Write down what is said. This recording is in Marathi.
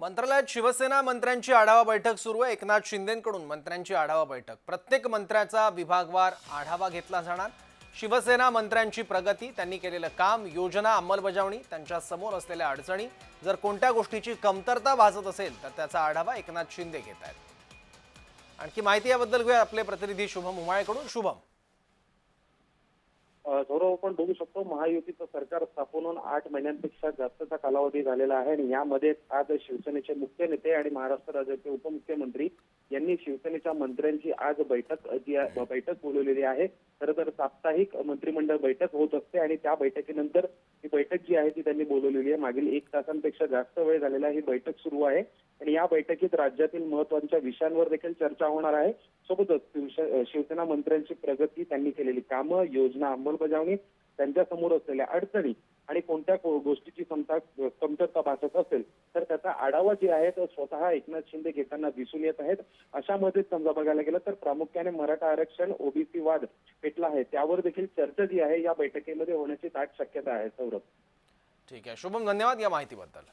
मंत्रालयात शिवसेना मंत्र्यांची आढावा बैठक सुरू आहे. एकनाथ शिंदेकडून मंत्र्यांची आढावा बैठक. प्रत्येक मंत्र्याचा विभागवार आढावा घेतला जाणार. शिवसेना मंत्र्यांची प्रगती त्यांनी केलेलं काम योजना अंमलबजावणी त्यांच्यासमोर असलेल्या अडचणी. जर कोणत्या गोष्टीची कमतरता भासत असेल तर त्याचा आढावा एकनाथ शिंदे घेत आहेत. आणखी माहिती याबद्दल घेऊया आपले प्रतिनिधी शुभम उमाळेकडून. शुभम. गौरव आपण बघू शकतो महायुतीचं सरकार स्थापन होऊन आठ महिन्यांपेक्षा जास्तचा कालावधी झालेला आहे आणि यामध्ये आज शिवसेनेचे मुख्य नेते आणि महाराष्ट्र राज्याचे उपमुख्यमंत्री यांनी शिवसेनेच्या मंत्र्यांची आज बैठक जी बैठक बोलवलेली आहे. खरं तर साप्ताहिक मंत्रिमंडळ बैठक होत असते आणि त्या बैठकीनंतर ही बैठक जी आहे ती त्यांनी बोलवलेली आहे. मागील एक तासांपेक्षा जास्त वेळ झालेला ही बैठक सुरू आहे. आणि या बैठकीत राज्यातील महत्त्वाच्या विषयांवर देखील चर्चा होणार आहे. सोबतच शिवसेना मंत्र्यांची प्रगती त्यांनी केलेली कामं योजना अंमलबजावणी त्यांच्यासमोर असलेल्या अडचणी आणि कोणत्या गोष्टीची क्षमता कमतरता भासत असेल तर त्याचा आढावा जे आहे तो स्वतः एकनाथ शिंदे घेताना दिसून येत आहेत. अशामध्ये समजा बघायला गेलं तर प्रामुख्याने मराठा आरक्षण ओबीसी वाद पेटला आहे. त्यावर देखील चर्चा जी आहे या बैठकीमध्ये होण्याची दाट शक्यता आहे. सौरभ. ठीक आहे. शुभम धन्यवाद या माहितीबद्दल.